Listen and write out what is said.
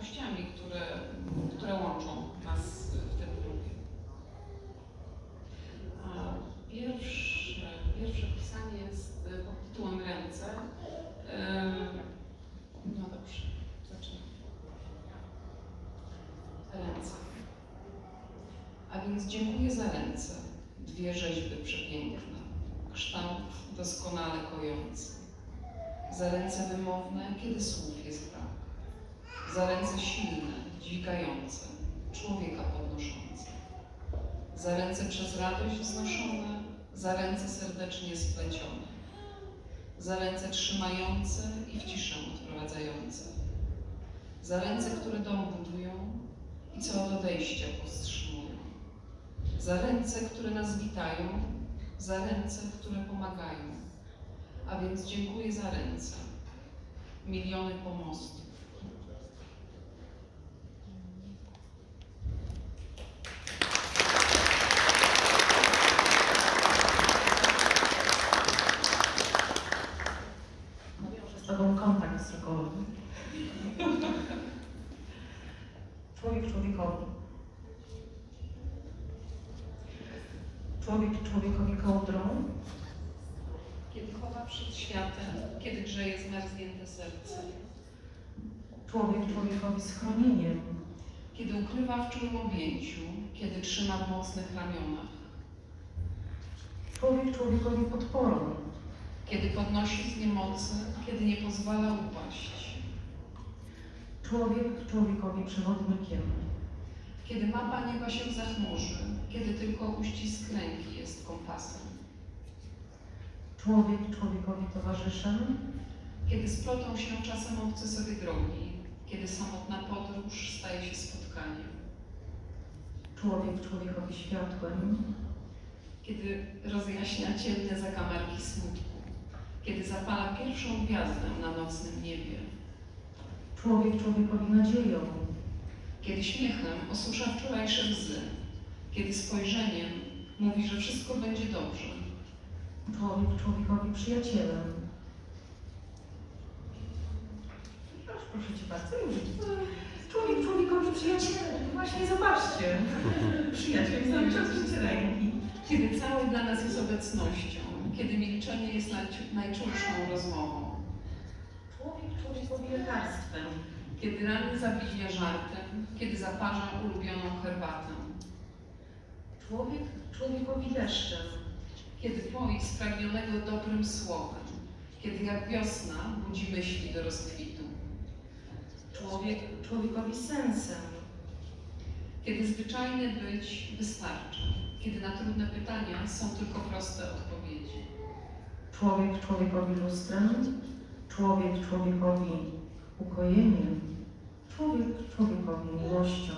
wartościami, które, które łączą nas w tym klubie. Pierwsze, pierwsze pisanie jest pod tytułem Ręce. No dobrze, zaczynamy. Ręce. A więc dziękuję za ręce, dwie rzeźby przepiękne, kształt doskonale kojący. Za ręce wymowne, kiedy słów jest brak. Za ręce silne, dźwigające, człowieka podnoszące. Za ręce przez radość wznoszone, za ręce serdecznie splecione. Za ręce trzymające i w ciszę odprowadzające. Za ręce, które dom budują i co od odejścia powstrzymują. Za ręce, które nas witają, za ręce, które pomagają. A więc dziękuję za ręce. Miliony pomostów. Człowiek człowiekowi. Człowiek człowiekowi kołdrą. Kiedy chowa przed światem, kiedy grzeje zmarznięte serce. Człowiek człowiekowi schronieniem. Kiedy ukrywa w czułym objęciu, kiedy trzyma w mocnych ramionach. Człowiek człowiekowi podporą. Kiedy podnosi z niemocy, kiedy nie pozwala upaść. Człowiek człowiekowi przewodnikiem. Kiedy mapa nieba się zachmurzy, kiedy tylko uścisk ręki jest kompasem. Człowiek człowiekowi towarzyszem. Kiedy splotą się czasem obce sobie drogi, kiedy samotna podróż staje się spotkaniem. Człowiek człowiekowi światłem. Kiedy rozjaśnia ciemne zakamarki smutku, kiedy zapala pierwszą gwiazdę na nocnym niebie, Człowiek człowiekowi nadzieją. kiedy śmiechem osusza wczorajsze łzy, kiedy spojrzeniem mówi, że wszystko będzie dobrze, Człowiek człowiekowi przyjacielem. Proszę, proszę Cię bardzo, już. Człowiek człowiekowi przyjacielem. Właśnie zobaczcie. Przyjaciel zamiast ręki. kiedy cały dla nas jest obecnością, kiedy milczenie jest najczulszą rozmową, Człowiekowi lekarstwem. kiedy rany zabija żartem, kiedy zaparza ulubioną herbatę, Człowiek człowiekowi deszczem. kiedy poi spragnionego dobrym słowem, kiedy jak wiosna budzi myśli do rozkwitu, Człowiek człowiekowi sensem. kiedy zwyczajne być wystarcza, kiedy na trudne pytania są tylko proste odpowiedzi. Człowiek człowiekowi lustrem człowiek człowiekowi ukojeniem, człowiek człowiekowi miłością.